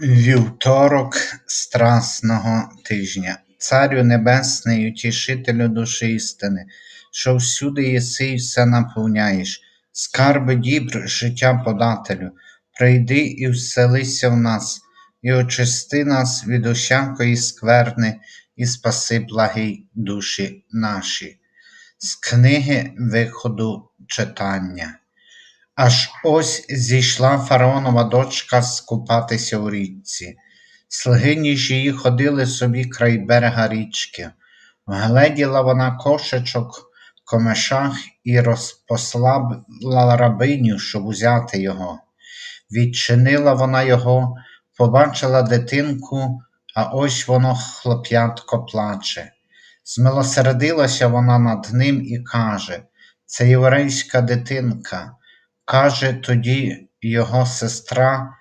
Вівторок Страсного тижня, Царю Небесний, утішителю душі істини, що всюди єси і все наповняєш, скарби дібр, життя подателю, прийди і вселися в нас, і очисти нас від усякої скверни, і спаси благий душі наші. З книги Виходу читання. Аж ось зійшла фараонова дочка скупатися у річці. Слугині ж її ходили собі край берега річки. Вгледіла вона кошечок в комешах і розпослала рабиню, щоб узяти його. Відчинила вона його, побачила дитинку, а ось воно хлоп'ятко плаче. Змилосердилася вона над ним і каже: Це єврейська дитинка. Каже тоді його сестра,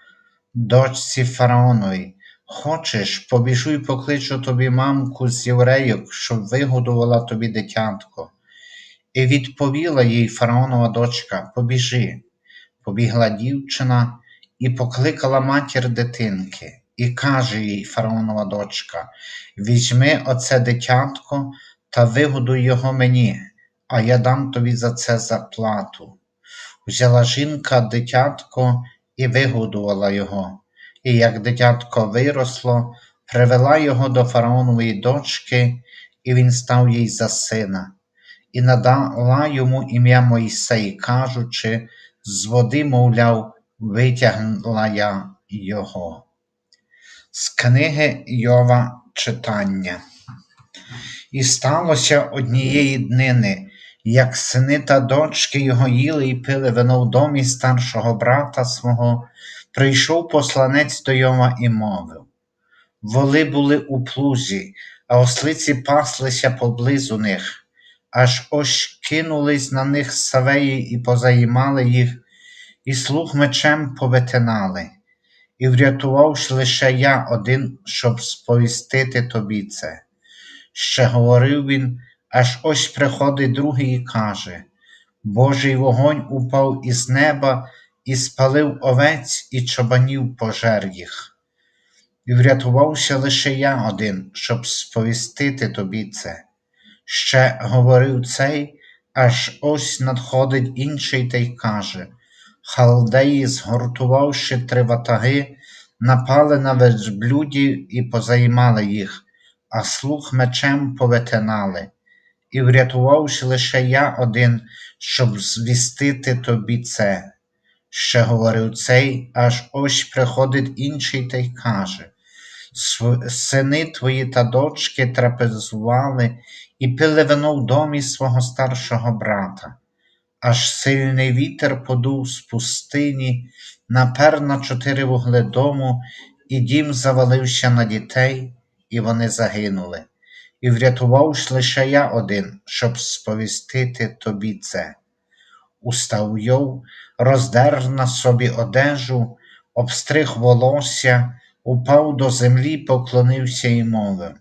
дочці фараонові, Хочеш, побіжу й покличу тобі мамку з єврейок, щоб вигодувала тобі дитятко. І відповіла їй фараонова дочка Побіжи. Побігла дівчина і покликала матір дитинки, і каже їй фараонова дочка: Візьми оце дитятко та вигодуй його мені, а я дам тобі за це заплату. Взяла жінка дитятко і вигодувала його, і як дитятко виросло, привела його до фараонової дочки, і він став їй за сина, і надала йому ім'я Мойсей, кажучи, з води, мовляв, витягла я його. З книги Йова читання. І сталося однієї днини, як сини та дочки його їли і пили вино в домі старшого брата свого, прийшов посланець до Йова і мовив Воли були у плузі, а ослиці паслися поблизу них, аж ось кинулись на них савеї і позаїмали їх, і слух мечем повитинали, і врятувавши лише я один, щоб сповістити тобі це. Ще говорив він, аж ось приходить другий і каже: Божий вогонь упав із неба і спалив овець і чобанів пожер їх. І врятувався лише я один, щоб сповістити тобі це. Ще говорив цей, аж ось надходить інший та й каже: Халдеї, згортувавши три ватаги, напали на верблюдів і позаймали їх, а слух мечем повитинали і врятувавши лише я один, щоб звістити тобі це. Ще говорив цей, аж ось приходить інший та й каже Сини твої та дочки трапезували і пили вино в домі свого старшого брата, аж сильний вітер подув з пустині, напер на чотири вугли дому, і дім завалився на дітей, і вони загинули і врятувавши лише я один, щоб сповістити тобі це. Устав Йов, роздер на собі одежу, обстриг волосся, упав до землі, поклонився і мовив.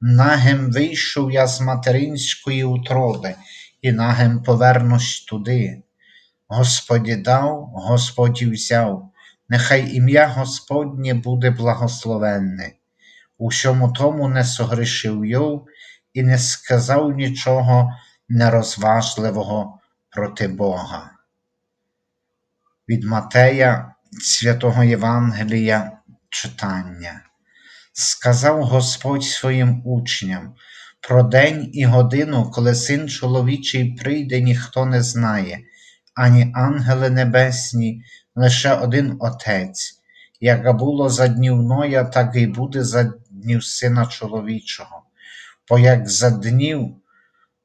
Нагим вийшов я з материнської утроби, і нагим повернусь туди. Господі дав, Господь взяв, нехай ім'я Господнє буде благословенне. У всьому тому не согрішив Йов і не сказав нічого нерозважливого проти Бога. Від Матея святого Євангелія читання. Сказав Господь своїм учням про день і годину, коли син чоловічий прийде, ніхто не знає, ані ангели небесні, лише один Отець. Як було за днів Ноя, так і буде за днів Сина чоловічого, бо як за днів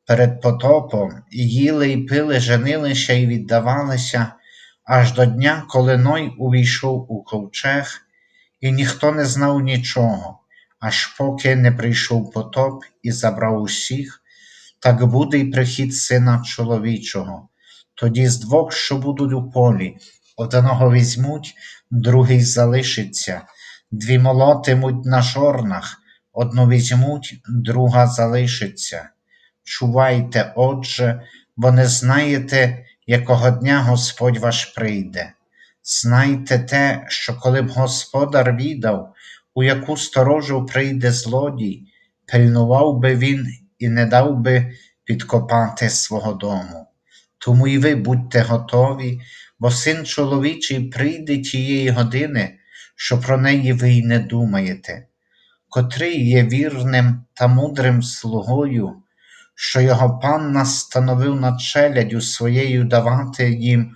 перед потопом їли і пили, женилися і віддавалися, аж до дня, коли Ной увійшов у ковчег, і ніхто не знав нічого, аж поки не прийшов потоп і забрав усіх, так буде й прихід Сина чоловічого. Тоді з двох, що будуть у полі, одного візьмуть, другий залишиться, дві молотимуть на жорнах, одну візьмуть, друга залишиться. Чувайте, отже, бо не знаєте, якого дня Господь ваш прийде. Знайте те, що коли б господар відав, у яку сторожу прийде злодій, пильнував би він і не дав би підкопати свого дому. Тому і ви будьте готові, бо син чоловічий прийде тієї години, що про неї ви й не думаєте, котрий є вірним та мудрим слугою, що його пан настановив над челядю своєю давати їм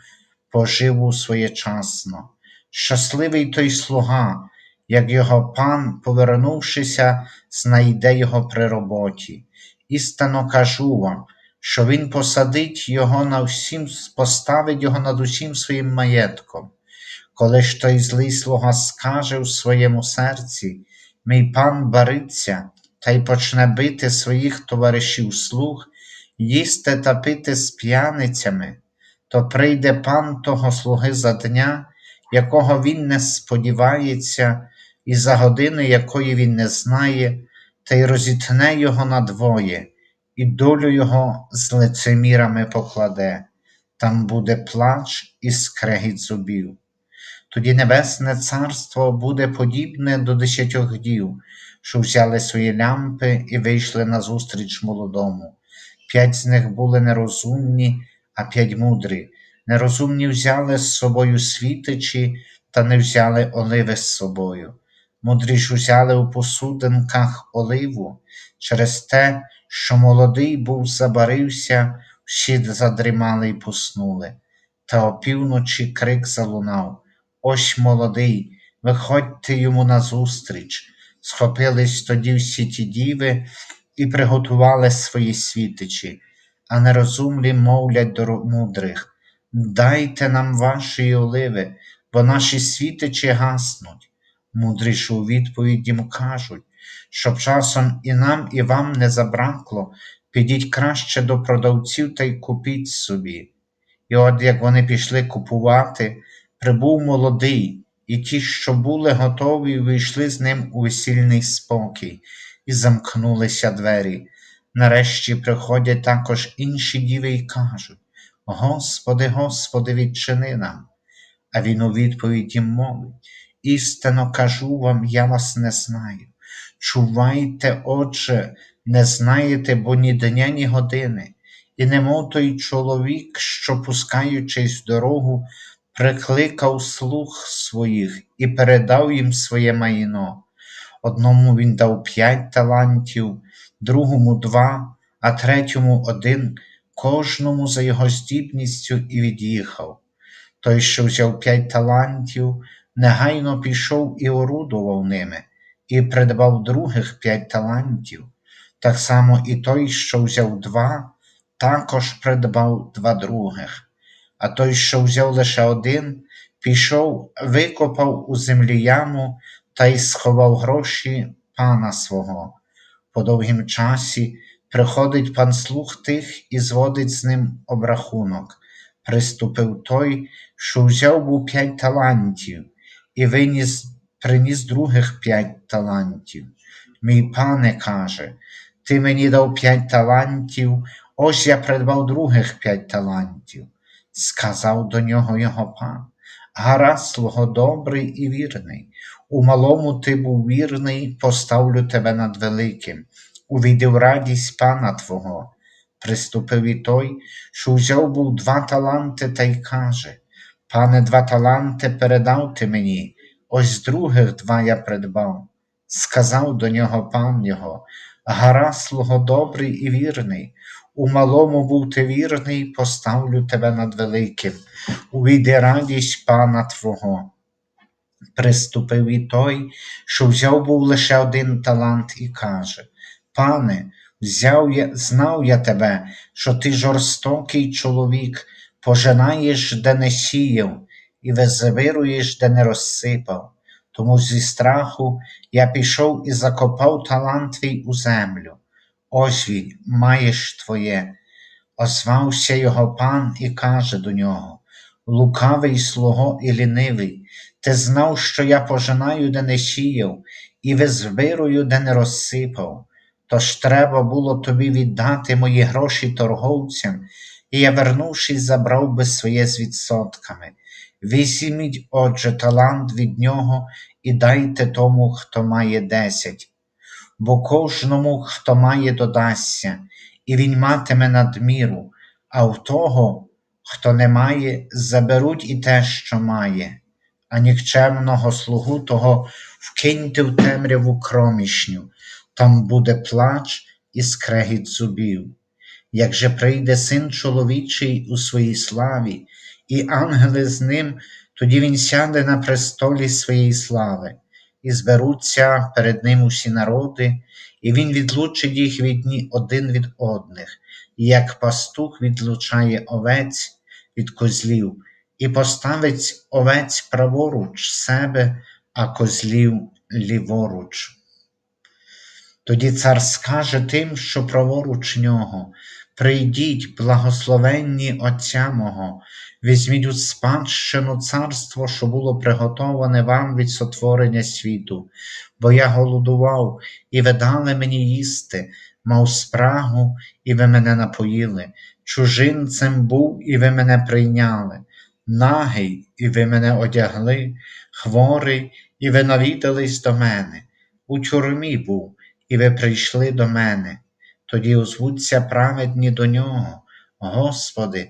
поживу своєчасно. Щасливий той слуга, як його пан, повернувшися, знайде його при роботі. Істинно кажу вам, що він посадить його на всім, поставить його над усім своїм маєтком. Коли ж той злий слуга скаже в своєму серці, мій пан бариться, та й почне бити своїх товаришів слуг, їсти та пити з п'яницями, то прийде пан того слуги за дня, якого він не сподівається, і за години, якої він не знає, та й розітне його надвоє, і долю його з лицемірами покладе, там буде плач і скрегіт зубів. Тоді Небесне Царство буде подібне до десятьох дів, що взяли свої лямпи і вийшли назустріч молодому. П'ять з них були нерозумні, а п'ять мудрі. Нерозумні взяли з собою світичі, та не взяли оливи з собою. Мудрі ж взяли у посудинках оливу, через те, що молодий був забарився, всі задрімали й поснули. Та опівночі крик залунав Ось молодий, виходьте йому назустріч. Схопились тоді всі ті діви і приготували свої світичі, а нерозумлі мовлять до мудрих Дайте нам вашої оливи, бо наші світичі гаснуть. Мудрі ж у відповідь їм кажуть, щоб часом і нам, і вам не забракло, підіть краще до продавців та й купіть собі. І от як вони пішли купувати, прибув молодий, і ті, що були готові, вийшли з ним у весільний спокій, і замкнулися двері. Нарешті приходять також інші діви й кажуть Господи, Господи, відчини нам. А він у відповідь їм мовить Істинно кажу вам, я вас не знаю. Чувайте, Отже, не знаєте, бо ні дня, ні години, і немов той чоловік, що, пускаючись в дорогу, прикликав слуг своїх і передав їм своє майно. Одному він дав п'ять талантів, другому два, а третьому один, кожному за його здібністю і від'їхав. Той, що взяв п'ять талантів, негайно пішов і орудував ними, і придбав других п'ять талантів. Так само і той, що взяв два, також придбав два других. А той, що взяв лише один, пішов, викопав у землі яму та й сховав гроші пана свого. По довгім часі приходить пан слух тих і зводить з ним обрахунок. Приступив той, що взяв був п'ять талантів, і виніс, приніс других п'ять талантів. Мій пане каже, ти мені дав п'ять талантів, ось я придбав других п'ять талантів. Сказав до нього його пан, гаразд, слуго добрий і вірний. У малому ти був вірний, поставлю тебе над великим, увійди в радість пана Твого. Приступив і той, що взяв був два таланти, та й каже Пане, два таланти передав ти мені, ось других два я придбав. Сказав до нього пан його, гаразд, слуго добрий і вірний. У малому був ти вірний, поставлю тебе над великим, увійди радість пана Твого. Приступив і той, що взяв був лише один талант, і каже Пане, взяв я, знав я тебе, що ти жорстокий чоловік, пожинаєш, де не сіяв, і визбируєш, де не розсипав. Тому зі страху я пішов і закопав талант твій у землю. Ось він, маєш твоє. Озвався його пан і каже до нього Лукавий слуго і лінивий, ти знав, що я пожинаю, де не сіяв, і визбирую, де не розсипав. Тож треба було тобі віддати мої гроші торговцям, і я, вернувшись, забрав би своє з відсотками. Візьміть, отже, талант від нього і дайте тому, хто має десять. Бо кожному, хто має, додасться, і він матиме надміру, а в того, хто не має, заберуть і те, що має, а нікчемного слугу того вкиньте в темряву кромішню, там буде плач і скрегіт зубів. Як же прийде син чоловічий у своїй славі, і ангели з ним, тоді він сяде на престолі своєї слави, і зберуться перед ним усі народи, і він відлучить їх від один від одних, і як пастух відлучає овець від козлів, і поставить овець праворуч себе, а козлів ліворуч. Тоді цар скаже тим, що праворуч нього, прийдіть, благословенні Отця мого, візьміть у спадщину царство, що було приготоване вам від сотворення світу, бо я голодував, і ви дали мені їсти, мав спрагу, і ви мене напоїли, чужинцем був, і ви мене прийняли, нагий, і ви мене одягли, хворий, і ви навідались до мене, у тюрмі був, і ви прийшли до мене. Тоді озвуться праведні до нього. Господи,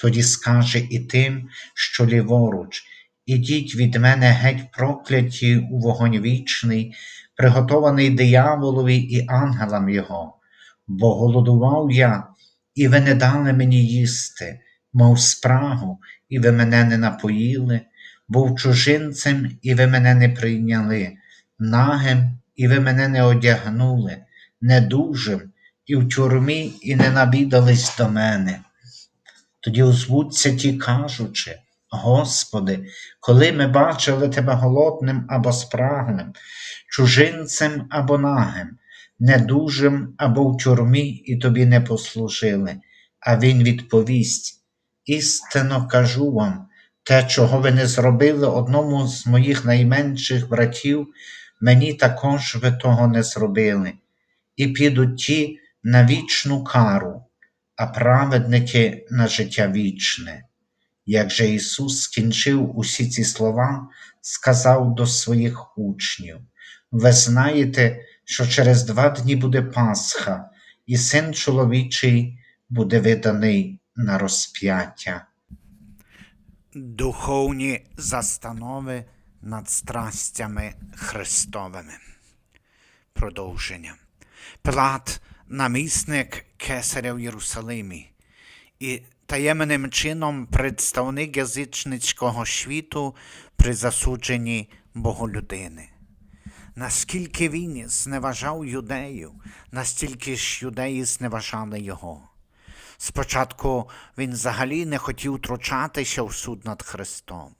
Тоді скаже і тим, що ліворуч, ідіть від мене геть прокляті у вогонь вічний, приготований дияволові і ангелам його, бо голодував я, і ви не дали мені їсти, мов спрагу, і ви мене не напоїли, був чужинцем, і ви мене не прийняли, нагим, і ви мене не одягнули, недужим, і в тюрмі, і не навідались до мене. Тоді озвуться ті, кажучи, Господи, коли ми бачили Тебе голодним або спраглим, чужинцем або нагим, недужим або в тюрмі, і тобі не послужили. А Він відповість: Істинно кажу вам, те, чого ви не зробили одному з моїх найменших братів, мені також ви того не зробили, і підуть ті на вічну кару, а праведники на життя вічне. Як же Ісус скінчив усі ці слова, сказав до своїх учнів: Ви знаєте, що через два дні буде Пасха, і син чоловічий буде виданий на розп'яття. Духовні застанови над страстями Христовими. Продовження. Пилат, намісник кесаря в Єрусалимі, і таємним чином представник язичницького світу при засудженні боголюдини. Наскільки він зневажав юдею, настільки ж юдеї зневажали його. Спочатку він взагалі не хотів втручатися в суд над Христом.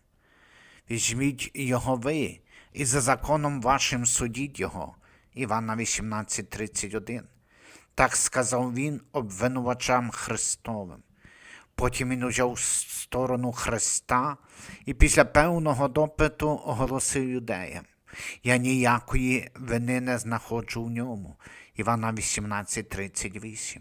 Візьміть його ви, і за законом вашим судіть його. Івана 18:31. Так сказав він обвинувачам Христовим. Потім він узяв сторону Христа і після певного допиту оголосив юдеям. Я ніякої вини не знаходжу в ньому. Івана 18:38.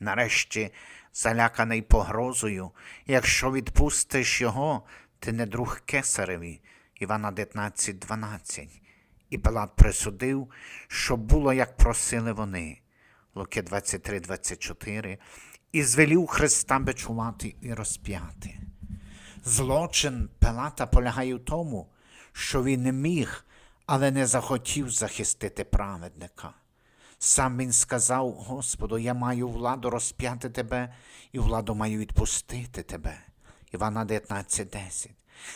Нарешті, заляканий погрозою, якщо відпустиш його, ти не друг кесареві. Івана 19:12. І Пилат присудив, що було, як просили вони. Луки 23:24. І звелів Христа бичувати і розп'яти. Злочин Пилата полягає в тому, що він не міг, але не захотів захистити праведника. Сам він сказав Господу, я маю владу розп'яти тебе і владу маю відпустити тебе. Івана 19:10.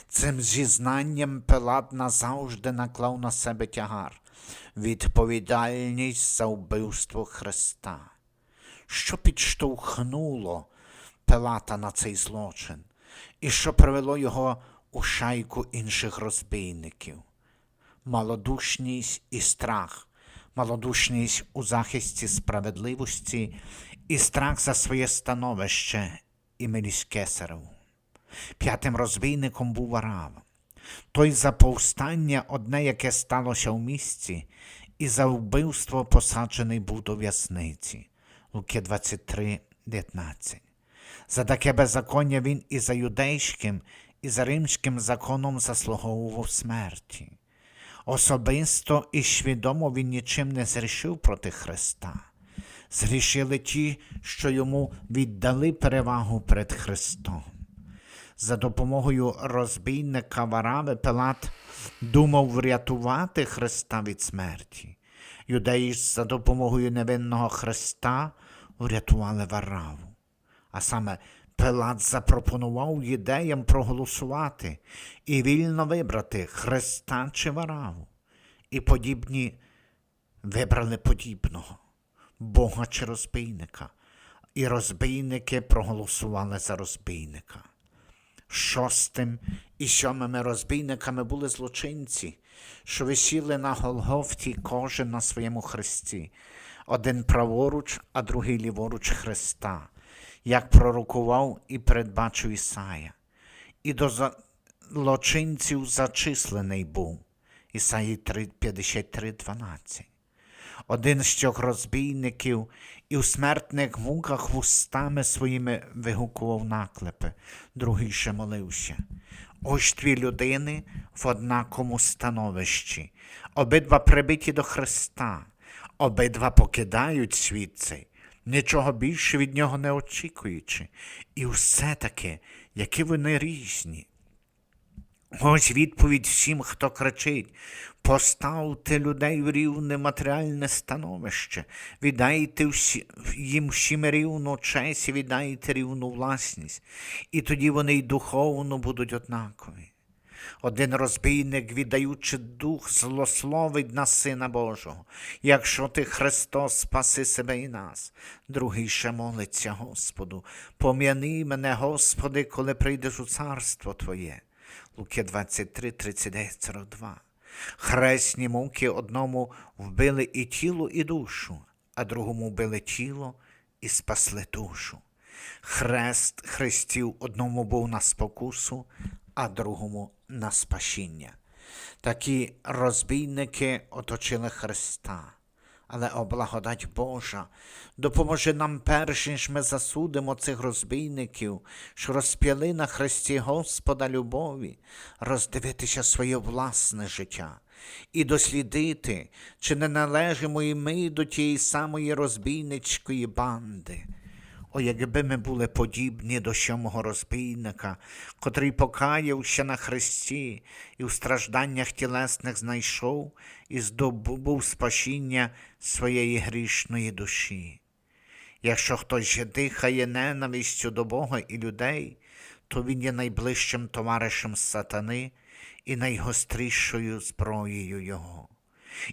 Цим зізнанням Пилат назавжди наклав на себе тягар, відповідальність за вбивство Христа. Що підштовхнуло Пилата на цей злочин, і що привело його у шайку інших розбійників. Малодушність і страх, малодушність у захисті справедливості і страх за своє становище і милість кесареву. П'ятим розбійником був Варава. Той за повстання одне, яке сталося в місті, і за вбивство посаджений був до в'язниці. Луки 23, 19. За таке беззаконня він і за юдейським, і за римським законом заслуговував смерті. Особисто і свідомо він нічим не зрішив проти Христа. Зрішили ті, що йому віддали перевагу перед Христом. За допомогою розбійника Варави Пилат думав врятувати Христа від смерті. Юдеї ж за допомогою невинного Христа врятували Вараву. А саме Пилат запропонував юдеям проголосувати і вільно вибрати Христа чи Вараву. І подібні вибрали подібного Бога чи розбійника. І розбійники проголосували за розбійника. Шостим і сьомими розбійниками були злочинці, що висіли на Голгофті кожен на своєму хресті, один праворуч, а другий ліворуч Христа, як пророкував і передбачив Ісая. І до злочинців зачислений був. Ісаї 53:12. Один з трьох розбійників і у смертних муках вустами своїми вигукував наклепи, другий ще молився. Ось дві людини в однакому становищі, обидва прибиті до Христа, обидва покидають світ цей, нічого більше від нього не очікуючи, і все таки, які вони різні. Ось відповідь всім, хто кричить: поставте людей в рівне матеріальне становище, віддайте всі, їм всім рівну честь віддайте рівну власність, і тоді вони й духовно будуть однакові. Один розбійник, віддаючи дух, злословить на Сина Божого. Якщо ти Христос, спаси себе і нас. Другий ще молиться Господу. Пом'яни мене, Господи, коли прийдеш у царство Твоє. Луки 23, 39, 42. Хресні муки одному вбили і тіло, і душу, а другому вбили тіло і спасли душу. Хрест хрестів одному був на спокусу, а другому на спасіння. Такі розбійники оточили Христа. Але о благодать Божа допоможе нам перш ніж ми засудимо цих розбійників, що розп'яли на Христі Господа любові, роздивитися своє власне життя і дослідити, чи не належимо і ми до тієї самої розбійницької банди. О, якби ми були подібні до сьомого розбійника, котрий покаявся на Христі і в стражданнях тілесних знайшов і здобув спасіння своєї грішної душі. Якщо хтось дихає ненавистю до Бога і людей, то він є найближчим товаришем сатани і найгострішою зброєю Його.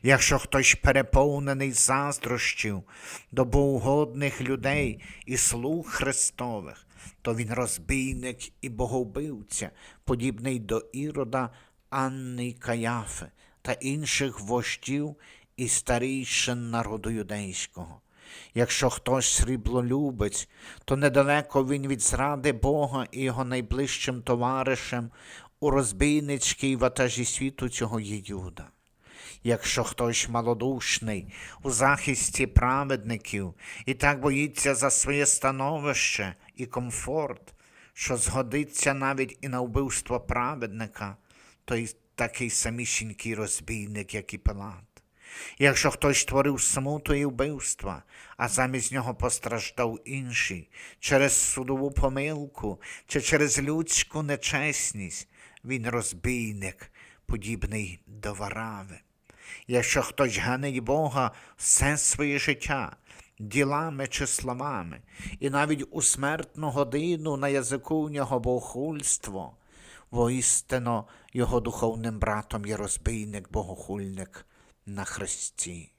Якщо хтось переповнений заздрощів до богоугодних людей і слуг Христових, то він розбійник і боговбивця, подібний до Ірода, Анни й Каяфи та інших вождів і старійшин народу юдейського. Якщо хтось сріблолюбець, то недалеко він від зради Бога і його найближчим товаришем у розбійницькій ватажі світу цього є Юда. Якщо хтось малодушний у захисті праведників і так боїться за своє становище і комфорт, що згодиться навіть і на вбивство праведника, то й такий самісінький розбійник, як і Пилат. Якщо хтось творив смуту і вбивства, а замість нього постраждав інший через судову помилку чи через людську нечесність, він розбійник, подібний до варави. Якщо хтось ганить Бога все своє життя, ділами чи словами, і навіть у смертну годину на язику у нього богохульство, воістину його духовним братом є розбійник, богохульник на Христі.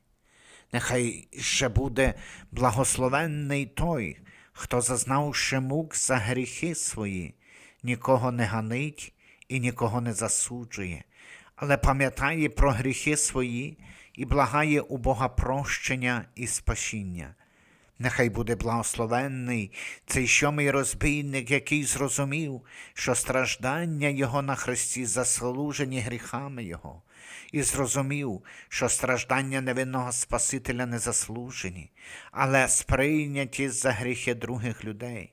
Нехай ще буде благословенний той, хто, зазнавши мук за гріхи свої, нікого не ганить і нікого не засуджує, але пам'ятає про гріхи свої і благає у Бога прощення і спасіння. Нехай буде благословенний цей сьомий розбійник, який зрозумів, що страждання Його на Христі заслужені гріхами Його, і зрозумів, що страждання невинного Спасителя не заслужені, але сприйняті за гріхи других людей,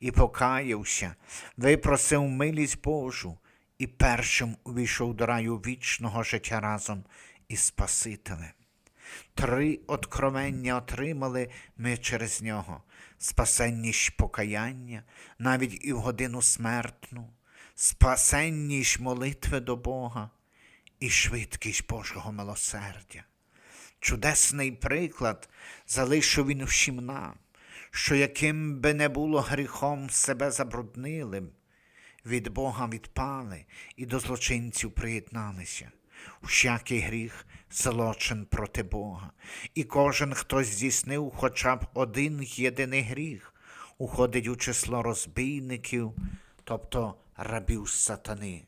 і покаявся, випросив милість Божу і першим увійшов до раю вічного життя разом із Спасителем. Три откровення отримали ми через нього: спасенність покаяння, навіть і в годину смертну, спасенність молитви до Бога і швидкість Божого милосердя. Чудесний приклад залишив він всім нам, що яким би не було гріхом себе забруднилим, від Бога відпали і до злочинців приєдналися. Всякий гріх злочин проти Бога, і кожен, хто здійснив хоча б один єдиний гріх, уходить у число розбійників, тобто рабів сатани.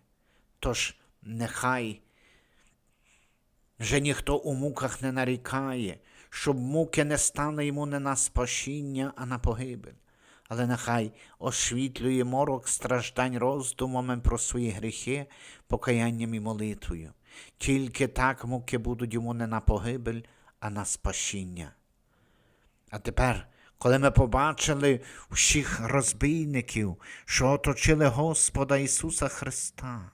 Тож нехай вже ніхто у муках не нарікає, щоб муки не стали йому не на спасіння, а на погибель. Але нехай освітлює морок страждань роздумами про свої гріхи, покаянням і молитвою. Тільки так муки будуть йому не на погибель, а на спасіння. А тепер, коли ми побачили всіх розбійників, що оточили Господа Ісуса Христа,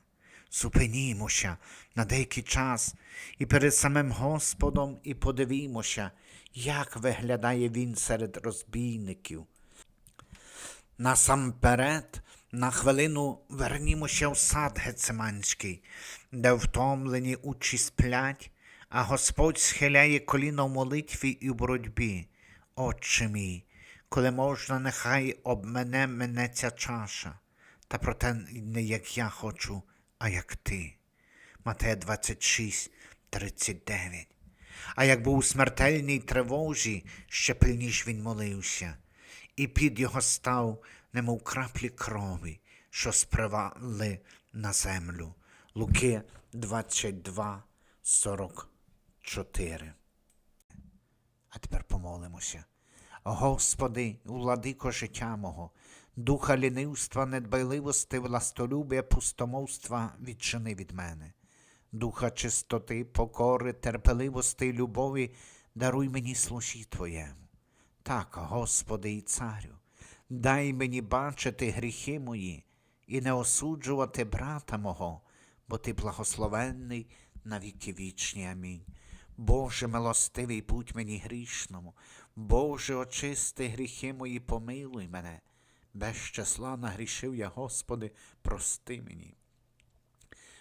зупинімося на деякий час і перед самим Господом і подивімося, як виглядає Він серед розбійників. Насамперед, на хвилину вернімося в сад Гецеманський, де втомлені учі сплять, а Господь схиляє коліно в молитві і в боротьбі. Отче мій, коли можна, нехай об мене мене ця чаша, та проте не як я хочу, а як ти. Матея 26, 39. А як був у смертельній тривожі, ще пильніш він молився, і під його став, немов краплі крові, що спривали на землю. Луки 22, 44. А тепер помолимося. Господи, владико життя мого, духа лінивства, недбайливости, властолюбия, пустомовства відчини від мене. Духа чистоти, покори, терпеливости і любові даруй мені служі Твоєму. Так, Господи і Царю, дай мені бачити гріхи мої і не осуджувати брата мого, бо Ти благословенний на віки вічні. Амінь. Боже милостивий, будь мені грішному, Боже, очисти гріхи мої, помилуй мене. Без числа нагрішив я, Господи, прости мені.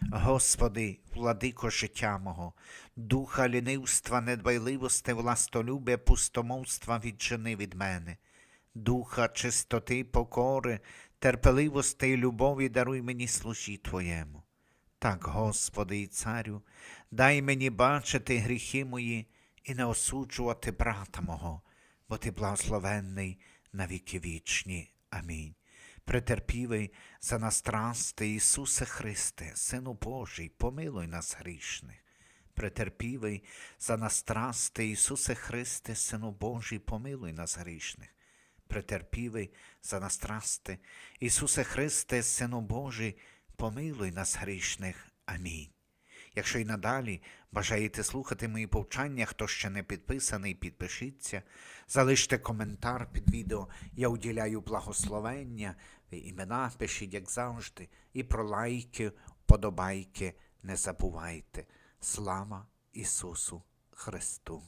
Господи, владико життя мого, духа лінивства, недбайливости, властолюбя, пустомовства віджени від мене, духа чистоти, покори, терпеливости і любові даруй мені служі Твоєму. Так, Господи і Царю, дай мені бачити гріхи мої і не осуджувати брата мого, бо Ти благословенний на віки вічні. Амінь. Претерпівий за нас страсти, Ісусе Христе, Сину Божий, помилуй нас грішних. Претерпівий за нас страсти, Ісусе Христе, Сину Божий, помилуй нас грішних. Претерпівий за нас страсти, Ісусе Христе, Сину Божий, помилуй нас грішних. Амінь. Якщо й надалі бажаєте слухати мої повчання, хто ще не підписаний, підпишіться, залиште коментар під відео. Я уділяю благословення, імена пишіть, як завжди, і про лайки, подобайки не забувайте. Слава Ісусу Христу!